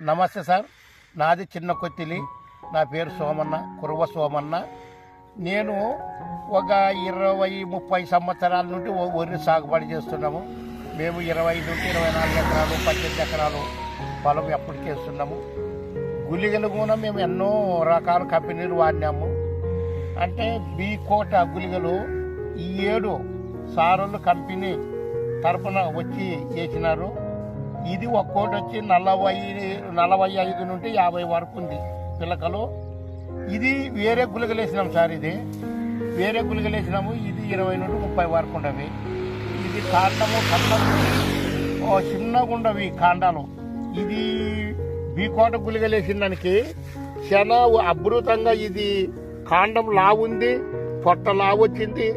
నమస్తే సార్. నాది చిన్న కొత్తిలి. నా పేరు సోమన్న కురవ సోమన్న. నేను ఒక ఇరవై ముప్పై సంవత్సరాల నుండి వరి సాగుబడి చేస్తున్నాము. మేము ఇరవై నుండి ఇరవై నాలుగు ఎకరాలు పద్దెనిమిది ఎకరాలు పొలం ఎప్పుడు చేస్తున్నాము. గుళికలు కూడా మేము ఎన్నో రకాల కంపెనీలు వాడినాము. అంటే బీ కోట గుళికలు ఈ ఏడు సారులు కంపెనీ తరపున వచ్చి చేసినారు. ఇది ఒక్కోటి వచ్చి నలభై నలభై ఐదు నుండి యాభై వరకు ఉంది పిల్లకలు. ఇది వేరే గులగలేసినాం సార్ ఇది. వేరే గులగలేసినాము ఇది ఇరవై నుండి ముప్పై వరకు ఉండవి. ఇది కాండము కళ్ళము ఓ చిన్నగా ఉండవి కాండాలు. ఇది బీకోట గుళికలు దానికి చాలా అభృతంగా ఇది కాండం లావుంది పొట్ట లావు వచ్చింది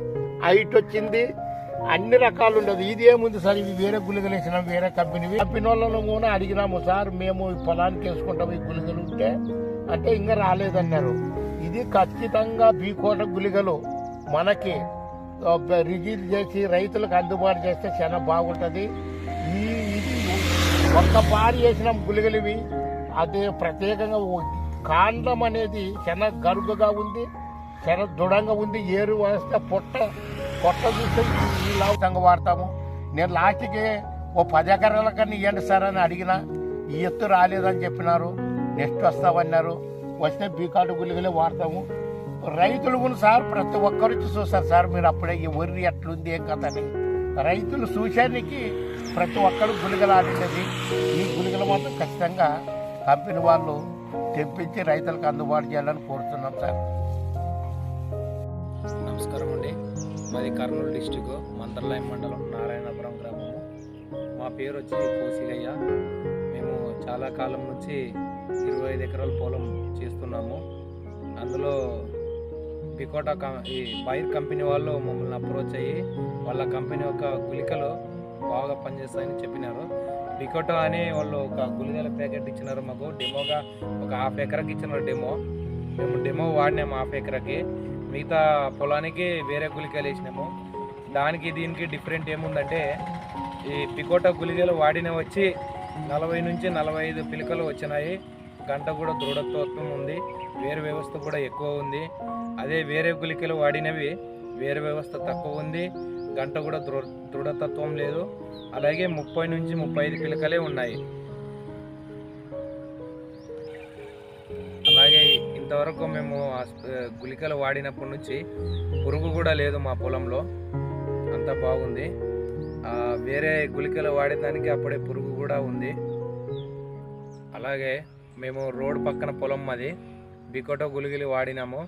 హైట్ వచ్చింది. అన్ని రకాలు ఉండదు. ఇది ఏముంది సార్? ఇవి వేరే గుళికలు వేసినాం వేరే కంపెనీ. కంపెనీ వాళ్ళను కూడా అడిగినాము సార్. మేము ఈ పొలానికి వేసుకుంటాం ఈ గుళికలు ఉంటే. అంటే ఇంకా రాలేదన్నారు. ఇది ఖచ్చితంగా బీకోట గుళికలు. మనకి రిలీజ్ చేసి రైతులకు అందుబాటు చేస్తే చాలా బాగుంటుంది. ఈ ఇది ఒక్కసారి పారి వేసినాం గుళికలు ఇవి. అది ప్రత్యేకంగా కాండం అనేది చాలా గరుగ్గా ఉంది చాలా దృఢంగా ఉంది. ఏరు వేస్తే పొట్ట పొట్ట చూస్తే ఈ లావుతంగా వాడతాము. నేను లాస్ట్కి ఓ పది ఎకరాల కన్నా ఇవ్వండి సార్ అని అడిగిన ఈ ఎత్తు రాలేదని చెప్పినారు. నెక్స్ట్ వస్తామన్నారు వస్తే బీకాటు గులిగలే వాడతాము. రైతులు కూడా సార్ ప్రతి ఒక్కరు వచ్చి చూస్తారు సార్ మీరు అప్పుడే ఈ వరి ఎట్లుంది ఏం కథని రైతులు చూశానికి ప్రతి ఒక్కరు గులిగలు ఈ గులిగలు మాత్రం ఖచ్చితంగా కంపెనీ వాళ్ళు తెప్పించి రైతులకు అందుబాటు చేయాలని కోరుతున్నాం సార్. నమస్కారం అండి. మాది కర్నూలు డిస్టిక్ మంత్రాలయం మండలం నారాయణపురం గ్రామము మా పేరు వచ్చి కోసిగయ్య. మేము చాలా కాలం నుంచి ఇరవై ఐదు ఎకరాల పొలం చేస్తున్నాము. అందులో బికోటా కం ఈ బైర్ కంపెనీ వాళ్ళు మమ్మల్ని అప్రోచ్ అయ్యి వాళ్ళ కంపెనీ యొక్క గుళికలు బాగా పనిచేస్తాయని చెప్పినారు. బికోటా అని వాళ్ళు ఒక గుళికల ప్యాకెట్ ఇచ్చినారు మాకు. డెమోగా ఒక హాఫ్ ఎకరాకి ఇచ్చినారు డెమో. మేము డెమో వాడినాము హాఫ్ ఎకరాకి. మిగతా పొలానికి వేరే గుళికలు వేసినాము. దానికి దీనికి డిఫరెంట్ ఏముందంటే ఈ పికోటా గుళికలు వాడిన వచ్చి నలభై నుంచి నలభై ఐదు పిలకలు వచ్చినాయి. గంట కూడా దృఢత్వం ఉంది. వేరు వ్యవస్థ కూడా ఎక్కువ ఉంది. అదే వేరే గుళికలు వాడినవి వేరు వ్యవస్థ తక్కువ ఉంది. గంట కూడా దృ దృఢతత్వం లేదు. అలాగే ముప్పై నుంచి ముప్పై ఐదు పిలకలే ఉన్నాయి. ఇంతవరకు మేము ఆ గుళికలు వాడినప్పటి నుంచి పురుగు కూడా లేదు మా పొలంలో. అంతా బాగుంది. వేరే గుళికలు వాడేదానికి అప్పుడే పురుగు కూడా ఉంది. అలాగే మేము రోడ్ పక్కన పొలం మాది బికోటో గుళికలు వాడినాము.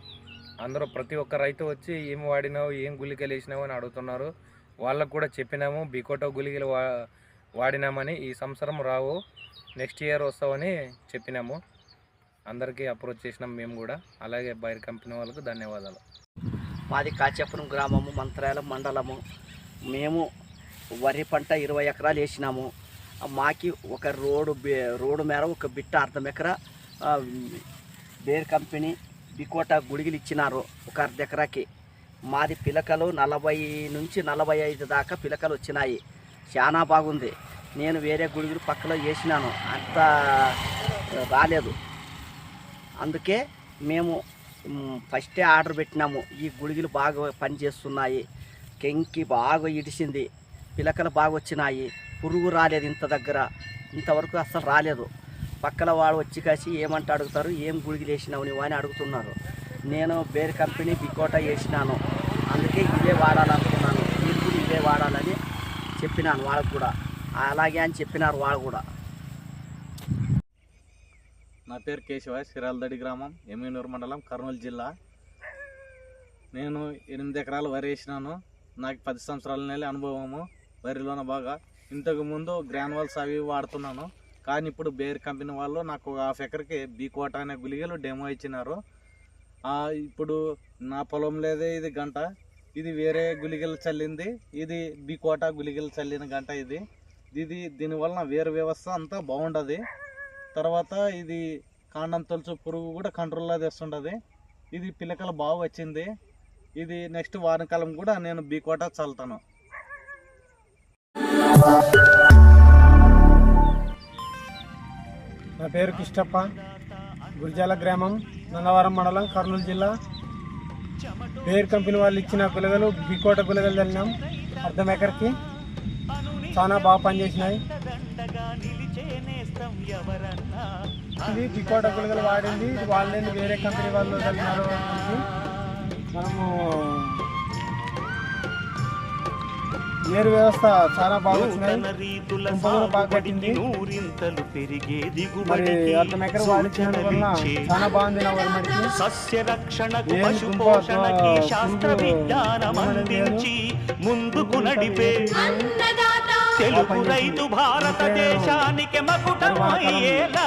అందరూ ప్రతి ఒక్క రైతు వచ్చి ఏం వాడినావు ఏం గుళికలు వేసినావు అని అడుగుతున్నారు. వాళ్ళకు కూడా చెప్పినాము బికోటో గుళికలు వా వాడినామని ఈ సంవత్సరం రావు నెక్స్ట్ ఇయర్ వస్తామని చెప్పినాము. అందరికీ అప్రోచ్ చేసినాం మేము కూడా. అలాగే బైర్ కంపెనీ వాళ్ళకు ధన్యవాదాలు. మాది కాచేపురం గ్రామము మంత్రాలయం మండలము. మేము వరి పంట ఇరవై ఎకరాలు వేసినాము. మాకి ఒక రోడ్డు రోడ్డు మేర ఒక బిట్ట అర్ధం ఎకరా బేర్ కంపెనీ బికోటా గుడిగిలు ఇచ్చినారు ఒక అర్ధ ఎకరాకి. మాది పిలకలు నలభై నుంచి నలభై ఐదు దాకా పిలకలు వచ్చినాయి. చాలా బాగుంది. నేను వేరే గుడిగులు పక్కలో వేసినాను. అంత రాలేదు. అందుకే మేము ఫస్టే ఆర్డర్ పెట్టినాము. ఈ గుళికలు బాగా పనిచేస్తున్నాయి. కెంకి బాగా ఇడిసింది. పిలకలు బాగా వచ్చినాయి. పురుగు రాలేదు ఇంత దగ్గర. ఇంతవరకు అస్సలు రాలేదు. పక్కన వాడు వచ్చి కాసి ఏమంటే అడుగుతారు? ఏం గుళికలు వేసినావు నువ్వు అని అడుగుతున్నారు. నేను బేర్ కంపెనీ బికోటా వేసినాను. అందుకే ఇదే వాడాలనుకున్నాను. మీరు కూడా ఇదే వాడాలని చెప్పినాను వాళ్ళకు కూడా. అలాగే అని చెప్పినారు వాళ్ళు కూడా. నా పేరు కేశవ సిరాలదడి గ్రామం ఎమ్మినూరు మండలం కర్నూలు జిల్లా. నేను ఎనిమిది ఎకరాలు వరి వేసినాను. నాకు పది సంవత్సరాల నెల అనుభవము. వరిలోన బాగా ఇంతకు ముందు అవి వాడుతున్నాను. కానీ ఇప్పుడు బేర్ కంపెనీ వాళ్ళు నాకు ఒక హాఫ్ ఎకర్కి బీకోట అనే గుళికలు డెమో ఇచ్చినారు. ఇప్పుడు నా పొలం లేదే ఇది గంట. ఇది వేరే గుళికలు చల్లింది. ఇది బీ కోట గుళికలు చల్లిన గంట ఇది. ఇది దీనివల్ల వేరు వ్యవస్థ అంతా బాగుండదు. తర్వాత ఇది కాండం తొలుచు పురుగు కూడా కంట్రోల్లో తెస్తుంటుంది ఇది పిల్లకలు బాగా వచ్చింది. ఇది నెక్స్ట్ వానకాలం కూడా నేను బీకోట చల్లుతాను. నా పేరు కిష్టప్ప గురిజాల గ్రామం నందవరం మండలం కర్నూలు జిల్లా. పేరు కంపెనీ వాళ్ళు ఇచ్చిన పిల్లలు బీకోట గులగలు చల్లినాం అర్ధం ఎకర్కి చాలా బాగా పనిచేసినాయి. ఇది బికోట గులగలు వాడింది. ఇది వాళ్ళని వేరే కంపెనీ వాళ్ళు అని మనము నీరు వ్యవస్థ చాలా బాగా బాగా పెరిగే మరి అర్ధం ఎకర వాడించడం వల్ల చాలా బాగుంది నా సస్య రక్షణకు ఏం పశు కుంప పోషణకి పురుగు శాస్త్ర విజ్ఞానం. అందించి ముందుకు నడిపే అన్నదాత తెలుగు రైతు భారతదేశానికి మకుటమయ్యేలా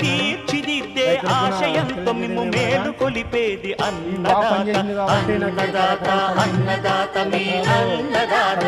తీర్చిదిద్దే ఆశయంతో మిమ్ము మేలు కొలిపేది అన్నదాత అన్నదాత అన్నదాత మీ అన్నదాత.